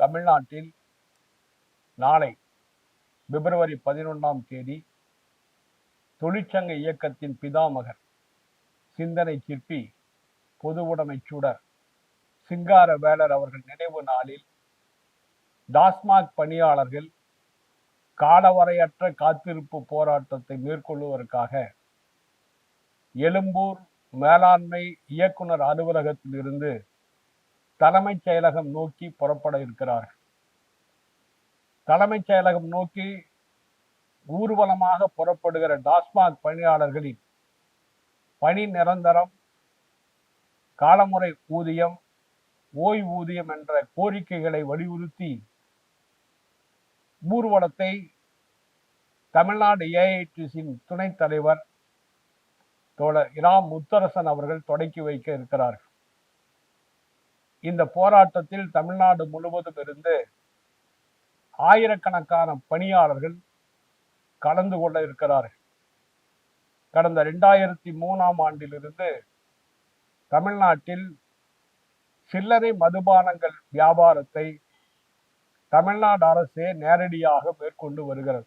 தமிழ்நாட்டில் நாளை பிப்ரவரி பதினொன்றாம் தேதி தொழிற்சங்க இயக்கத்தின் பிதாமகர் சிந்தனை சிற்பி பொதுவுடைமை சூடர் சிங்கார வேலர் அவர்கள் நினைவு நாளில் டாஸ்மாக் பணியாளர்கள் காலவரையற்ற காத்திருப்பு போராட்டத்தை மேற்கொள்வதற்காக எழும்பூர் மேலாண்மை இயக்குனர் அலுவலகத்திலிருந்து தலைமைச் செயலகம் நோக்கி புறப்பட இருக்கிறார்கள். தலைமைச் செயலகம் நோக்கி ஊர்வலமாக புறப்படுகிற டாஸ்மாக் பணியாளர்களின் பணி நிரந்தரம் காலமுறை ஊதியம் ஓய்வூதியம் என்ற கோரிக்கைகளை வலியுறுத்தி ஊர்வலத்தை தமிழ்நாடு ஏஐடிசியின் துணைத் தலைவர் தோழர் இராம் முத்தரசன் அவர்கள் தொடக்கி வைக்க இருக்கிறார்கள். இந்த போராட்டத்தில் தமிழ்நாடு முழுவதும் இருந்து ஆயிரக்கணக்கான பணியாளர்கள் கலந்து கொள்ள இருக்கிறார்கள். கடந்த ரெண்டாயிரத்தி மூணாம் ஆண்டிலிருந்து தமிழ்நாட்டில் சில்லறை மதுபானங்கள் வியாபாரத்தை தமிழ்நாடு அரசே நேரடியாக மேற்கொண்டு வருகிறது.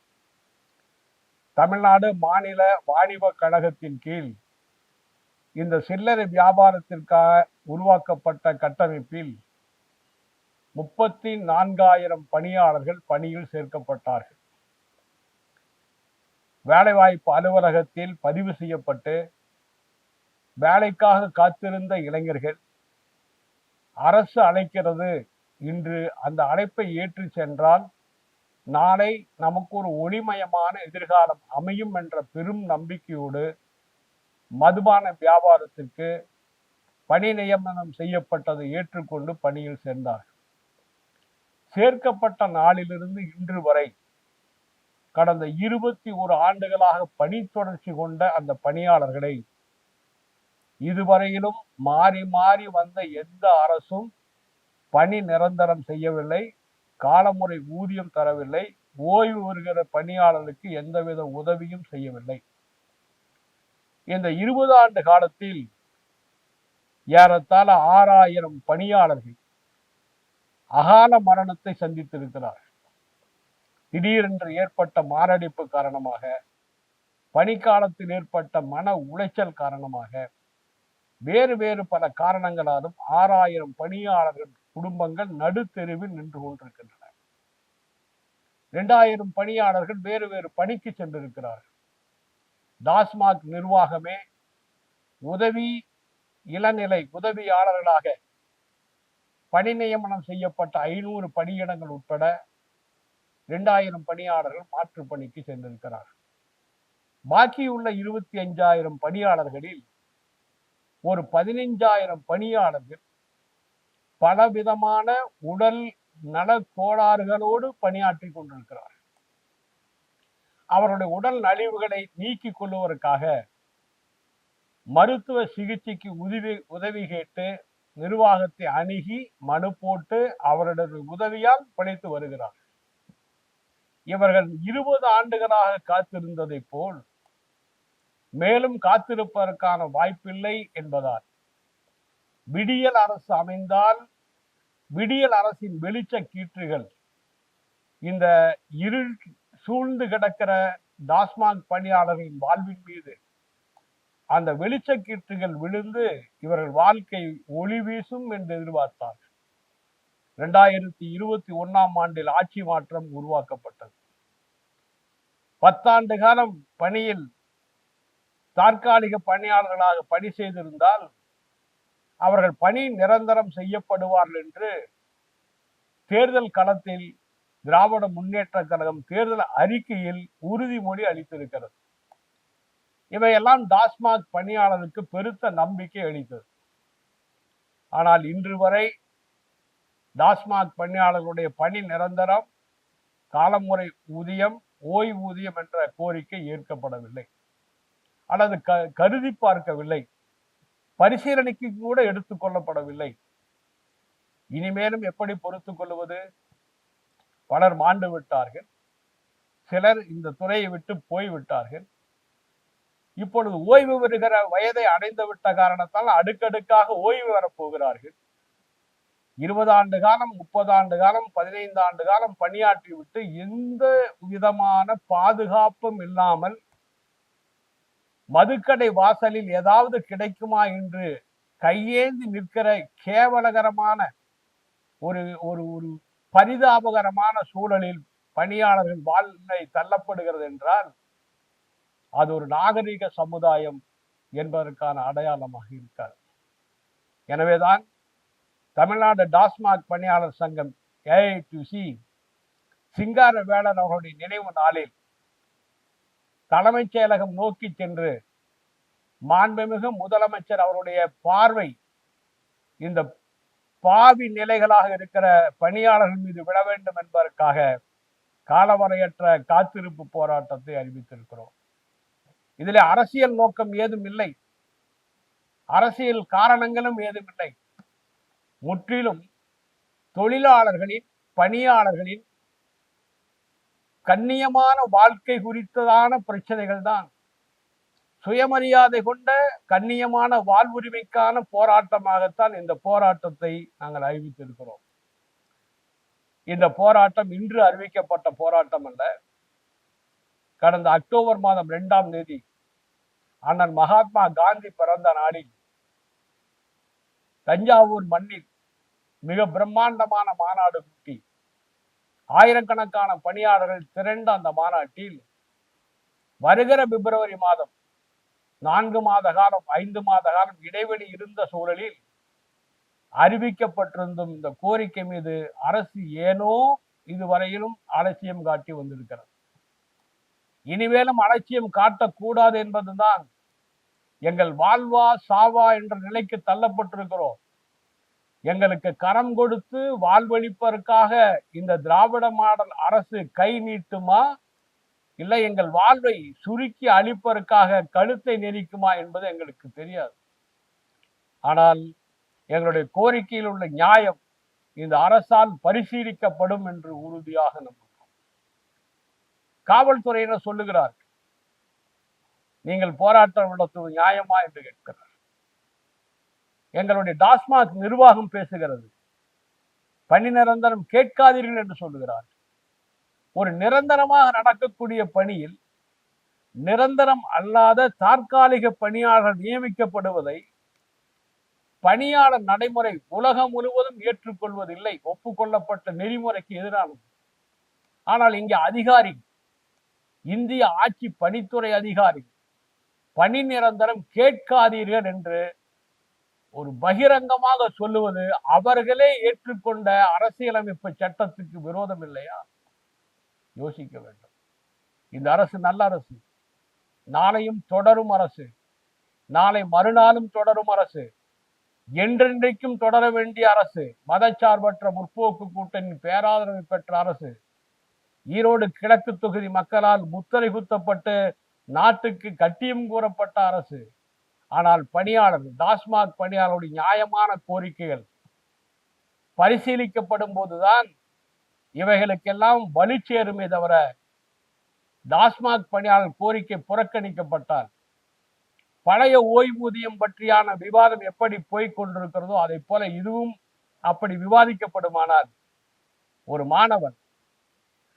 தமிழ்நாடு மாநில வாணிப கழகத்தின் கீழ் இந்த சில்லறை வியாபாரத்திற்காக உருவாக்கப்பட்ட கட்டமைப்பில் முப்பத்தி நான்காயிரம் பணியாளர்கள் பணியில் சேர்க்கப்பட்டார்கள். வேலைவாய்ப்பு அலுவலகத்தில் பதிவு செய்யப்பட்டு வேலைக்காக காத்திருந்த இளைஞர்கள் அரசு அழைக்கிறது இன்று அந்த அழைப்பை ஏற்று சென்றால் நாளை நமக்கு ஒரு ஒளிமயமான எதிர்காலம் அமையும் என்ற பெரும் நம்பிக்கையோடு மதுபான வியாபாரத்திற்கு பணி நியமனம் செய்யப்பட்டதை ஏற்றுக்கொண்டு பணியில் சேர்ந்தார்கள். சேர்க்கப்பட்ட நாளிலிருந்து இன்று வரை கடந்த இருபத்தி ஒரு ஆண்டுகளாக பணி தொடர்ச்சி கொண்ட அந்த பணியாளர்களை இதுவரையிலும் மாறி மாறி வந்த எந்த அரசும் பணி நிரந்தரம் செய்யவில்லை காலமுறை ஊதியம் தரவில்லை ஓய்வு வருகிற பணியாளருக்கு எந்தவித உதவியும் செய்யவில்லை. இந்த இருபது ஆண்டு காலத்தில் ஏறத்தாழ ஆறாயிரம் பணியாளர்கள் அகால மரணத்தை சந்தித்திருக்கிறார்கள். திடீரென்று ஏற்பட்ட மாரடைப்பு காரணமாக பணிக்காலத்தில் ஏற்பட்ட மன உளைச்சல் காரணமாக வேறு வேறு பல காரணங்களாலும் ஆறாயிரம் பணியாளர்கள் குடும்பங்கள் நடுத்தெருவில் நின்று கொண்டிருக்கின்றன. இரண்டாயிரம் பணியாளர்கள் வேறு வேறு பணிக்கு சென்றிருக்கிறார்கள். டாஸ்மாக் நிர்வாகமே உதவி இளநிலை உதவியாளர்களாக பணி நியமனம் செய்யப்பட்ட ஐநூறு பணியிடங்கள் உட்பட இரண்டாயிரம் பணியாளர்கள் மாற்று பணிக்கு சென்றிருக்கிறார்கள் பாக்கியுள்ள இருபத்தி அஞ்சாயிரம் பணியாளர்களில் ஒரு பதினைஞ்சாயிரம் பணியாளர்கள் பலவிதமான உடல் நலக்கோளாறுகளோடு பணியாற்றி கொண்டிருக்கிறார்கள். அவருடைய உடல் நலிவுகளை நீக்கிக் கொள்வதற்காக மருத்துவ சிகிச்சைக்கு உதவி உதவி கேட்டு நிர்வாகத்தை அணுகி மனு போட்டு அவருடைய உதவியால் பிழைத்து வருகிறார். இவர்கள் இருபது ஆண்டுகளாக காத்திருந்ததை போல் மேலும் காத்திருப்பதற்கான வாய்ப்பில்லை என்பதால் விடியல் அரசு அமைந்தால் விடியல் அரசின் வெளிச்ச கீற்றுகள் இந்த இருள் சூழ்ந்து கிடக்கிற டாஸ்மாக் பணியாளர்களின் வாழ்வின் மீது அந்த வெளிச்சக்கீற்றுகள் விழுந்து இவர்கள் வாழ்க்கை ஒளி வீசும் என்று எதிர்பார்த்தார் இரண்டாயிரத்தி இருபத்தி ஒன்னாம் ஆண்டில் ஆட்சி மாற்றம் உருவாக்கப்பட்டது. பத்தாண்டு காலம் பணியில் தற்காலிக பணியாளர்களாக பணி செய்திருந்தால் அவர்கள் பணி நிரந்தரம் செய்யப்படுவார்கள் என்று தேர்தல் களத்தில் திராவிட முன்னேற்ற கழகம் தேர்தல் அறிக்கையில் உறுதிமொழி அளித்திருக்கிறது. இவையெல்லாம் டாஸ்மாக் பணியாளருக்கு பெருத்த நம்பிக்கை அளித்தது. ஆனால் இன்று வரை டாஸ்மாக் பணியாளர்களுடைய பணி நிரந்தரம் காலமுறை ஊதியம் ஓய்வூதியம் என்ற கோரிக்கை ஏற்கப்படவில்லை. அல்லது க கருதி பார்க்கவில்லை. பரிசீலனைக்கு கூட எடுத்துக்கொள்ளப்படவில்லை இனிமேலும் எப்படி பொறுத்துக் கொள்வது? பலர் மாண்டு விட்டார்கள். சிலர் இந்த துறையை விட்டு போய்விட்டார்கள் இப்பொழுது ஓய்வு பெறுகிற வயதை அடைந்து விட்ட காரணத்தால் அடுக்கடுக்காக ஓய்வு வரப்போகிறார்கள் இருபது ஆண்டு காலம் முப்பது ஆண்டு காலம் பதினைந்து ஆண்டு காலம் பணியாற்றி விட்டு எந்த விதமான பாதுகாப்பும் இல்லாமல் மதுக்கடை வாசலில் ஏதாவது கிடைக்குமா என்று கையேந்தி நிற்கிற கேவலகரமான ஒரு ஒரு ஒரு பரிதாபகரமான சூழலில் பணியாளர்கள் வாழ்நிலை தள்ளப்படுகிறது என்றால் அது ஒரு நாகரிக சமுதாயம் என்பதற்கான அடையாளமாக இருக்காது. எனவேதான் தமிழ்நாடு டாஸ்மாக் பணியாளர் சங்கம் ஏஐடிசி சிங்கார வேளன் அவர்களுடைய நினைவு நாளில் தலைமைச் செயலகம் நோக்கி சென்று மாண்புமிகு முதலமைச்சர் அவருடைய பார்வை இந்த பாவி நிலைகளாக இருக்கிற பணியாளர்கள் மீது விட வேண்டும் என்பதற்காக காலவரையற்ற காத்திருப்பு போராட்டத்தை அறிவித்திருக்கிறோம். இதில் அரசியல் நோக்கம் ஏதும் இல்லை. அரசியல் காரணங்களும் ஏதும் இல்லை. முற்றிலும் தொழிலாளர்களின் பணியாளர்களின் கண்ணியமான வாழ்க்கை குறித்ததான பிரச்சனைகள் தான் சுயமரியாதை கொண்ட கண்ணியமான வாழ்வுரிமைக்கான போராட்டமாகத்தான் இந்த போராட்டத்தை நாங்கள் அறிவித்திருக்கிறோம். இந்த போராட்டம் இன்று அறிவிக்கப்பட்ட போராட்டம் அல்ல. கடந்த அக்டோபர் மாதம் இரண்டாம் தேதி அண்ணன் மகாத்மா காந்தி பிறந்த நாளில் தஞ்சாவூர் மண்ணில் மிக பிரம்மாண்டமான மாநாடு கூட்டி ஆயிரக்கணக்கான பணியாளர்கள் திரண்ட அந்த மாநாட்டில் வருகிற பிப்ரவரி மாதம் நான்கு மாத காலம் ஐந்து மாத காலம் இடைவெளி இருந்த சூழலில் அறிவிக்கப்பட்டிருந்தும் இந்த கோரிக்கை மீது அரசு ஏனோ இதுவரையிலும் அலட்சியம் காட்டி வந்திருக்கிறது. இனிமேலும் அலட்சியம் காட்டக்கூடாது என்பதுதான் எங்கள் வாழ்வா சாவா என்ற நிலைக்கு தள்ளப்பட்டிருக்கிறோம். எங்களுக்கு கரம் கொடுத்து வாழ்வழிப்பதற்காக இந்த திராவிட மாடல் அரசு கை நீட்டுமா இல்லை எங்கள் வாழ்வை சுருக்கி அழிப்பதற்காக கழுத்தை நெரிக்குமா என்பது எங்களுக்கு தெரியாது. ஆனால் எங்களுடைய கோரிக்கையில் உள்ள நியாயம் இந்த அரசால் பரிசீலிக்கப்படும் என்று உறுதியாக நம்புகிறோம். காவல்துறையினர் சொல்லுகிறார்கள் நீங்கள் போராட்டம் நடத்துவது நியாயமா? என்று கேட்கிறார் எங்களுடைய டாஸ்மாக் நிர்வாகம் பேசுகிறது பணி நிரந்தரம் கேட்காதீர்கள் என்று சொல்லுகிறார்கள். ஒரு நிரந்தரமாக நடக்கக்கூடிய பணியில் நிரந்தரம் அல்லாத தற்காலிக பணியாளர் நியமிக்கப்படுவதை பணியாளர் நடைமுறை உலகம் முழுவதும் ஏற்றுக்கொள்வதில்லை ஒப்புக்கொள்ளப்பட்ட நெறிமுறைக்கு எதிரானது. ஆனால் இங்கே அதிகாரி இந்திய ஆட்சி பணித்துறை அதிகாரி பணி நிரந்தரம் கேட்காதீர்கள் என்று ஒரு பகிரங்கமாக சொல்லுவது அவர்களே ஏற்றுக்கொண்ட அரசியலமைப்பு சட்டத்துக்கு விரோதம் இல்லையா? யோசிக்க வேண்டும். இந்த அரசு நல்ல அரசு. நாளையும் தொடரும் அரசு. நாளை மறுநாளும் தொடரும் அரசு. என்றென்றைக்கும் தொடர வேண்டிய அரசு. மதச்சார்பற்ற முற்போக்கு கூட்டணி பேராதரவு பெற்ற அரசு. ஈரோடு கிழக்கு தொகுதி மக்களால் முத்தரை குத்தப்பட்டு நாட்டுக்கு கட்டியம் கூறப்பட்ட அரசு. ஆனால் பணியாளர் டாஸ்மாக் பணியாளருடைய நியாயமான கோரிக்கைகள் பரிசீலிக்கப்படும் போதுதான் இவைகளுக்கெல்லாம் வலு சேருமே தவிர டாஸ்மாக் பணியாளர் கோரிக்கை புறக்கணிக்கப்பட்டார். பழைய ஓய்வூதியம் பற்றியான விவாதம் எப்படி போய்கொண்டிருக்கிறதோ அதை போல இதுவும் அப்படி விவாதிக்கப்படுமானால் ஒரு மாணவன்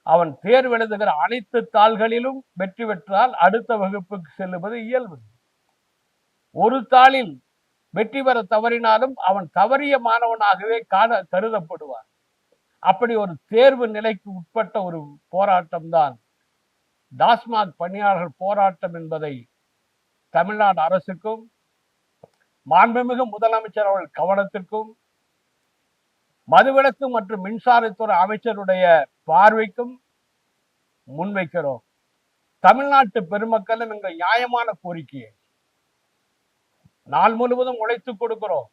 அவன் தேர்வு எழுதுகிற அனைத்து தாள்களிலும் வெற்றி பெற்றால் அடுத்த வகுப்புக்கு செல்லுவது இயல்பு. ஒரு தாளில் வெற்றி பெற தவறினாலும் அவன் தவறிய மாணவனாகவே காண கருதப்படுவான். அப்படி ஒரு தேர்வு நிலைக்கு உட்பட்ட ஒரு போராட்டம் தான் டாஸ்மாக் பணியாளர்கள் போராட்டம் என்பதை தமிழ்நாடு அரசுக்கும் மாண்புமிகு முதலமைச்சர் அவர்கள் கவனத்திற்கும் மதுவிலக்கு மற்றும் மின்சாரத்துறை அமைச்சருடைய பார்வைக்கும் முன்வைக்கிறோம். தமிழ்நாட்டு பெருமக்களும் எங்கள் நியாயமான கோரிக்கையை நாள் முழுவதும் உழைத்துக் கொடுக்கிறோம்.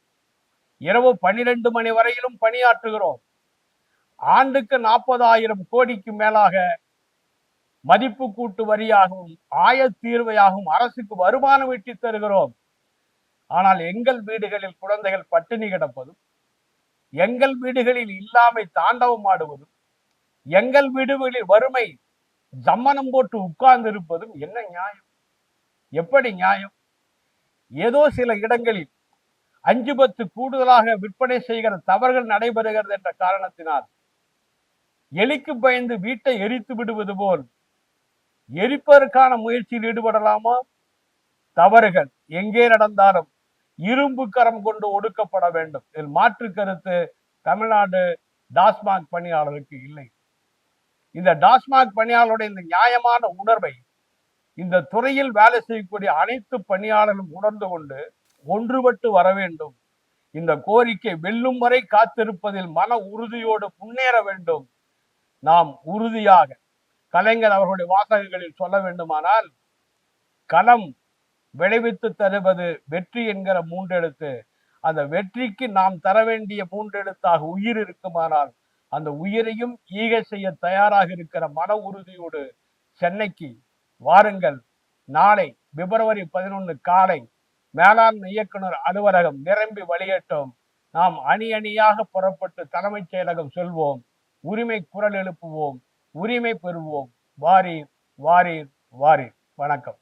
இரவு பன்னிரண்டு மணி வரையிலும் பணியாற்றுகிறோம். ஆண்டுக்கு நாற்பதாயிரம் கோடிக்கு மேலாக மதிப்பு கூட்டு வரியாகவும் ஆயத்தீர்வையாகவும் அரசுக்கு வருமானம் ஈட்டி தருகிறோம். ஆனால் எங்கள் வீடுகளில் குழந்தைகள் பட்டினி கிடப்பதும் எங்கள் வீடுகளில் இல்லாமை தாண்டவம் ஆடுவதும் எங்கள் வீடுகளில் வறுமை ஜம்மனம் போட்டு உட்கார்ந்து இருப்பதும் என்ன நியாயம்? எப்படி நியாயம்? ஏதோ சில இடங்களில் அஞ்சு பத்து கூடுதலாக விற்பனை செய்கிற தவறுகள் நடைபெறுகிறது என்ற காரணத்தினால் எலிக்கு பயந்து வீட்டை எரித்து விடுவது போல். எரிப்பதற்கான முயற்சியில் ஈடுபடலாமா? தவறுகள் எங்கே நடந்தாலும் இரும்பு கரம் கொண்டு ஒடுக்கப்பட வேண்டும். இதில் மாற்று கருத்து தமிழ்நாடு டாஸ்மாக் பணியாளருக்கு இல்லை. இந்த டாஸ்மாக் பணியாளருடைய இந்த நியாயமான உணர்வை இந்த துறையில் வேலை செய்யக்கூடிய அனைத்து பணியாளர்களும் உணர்ந்து கொண்டு ஒன்றுபட்டு வர வேண்டும். இந்த கோரிக்கை வெல்லும் வரை காத்திருப்பதில் மன உறுதியோடு முன்னேற வேண்டும். நாம் உறுதியாக கலைஞர் அவர்களுடைய வாசகங்களில் சொல்ல வேண்டுமானால் களம் விளைவித்து தருவது வெற்றி என்கிற மூன்றெழுத்து அந்த வெற்றிக்கு நாம் தர வேண்டிய மூன்றெழுத்தாக உயிர் இருக்குமானால் அந்த உயிரையும் ஈக செய்ய தயாராக இருக்கிற மன உறுதியோடு சென்னைக்கு வாருங்கள். நாளை பிப்ரவரி பதினொன்று காலை மேலாண்மை இயக்குனர் அலுவலகம் நிரம்பி வழியட்டும் நாம் அணி அணியாக புறப்பட்டு தலைமைச் செயலகம் செல்வோம். உரிமை குரல் எழுப்புவோம் உரிமை பெறுவோம். வாரீர் வாரீர் வாரீர். வணக்கம்.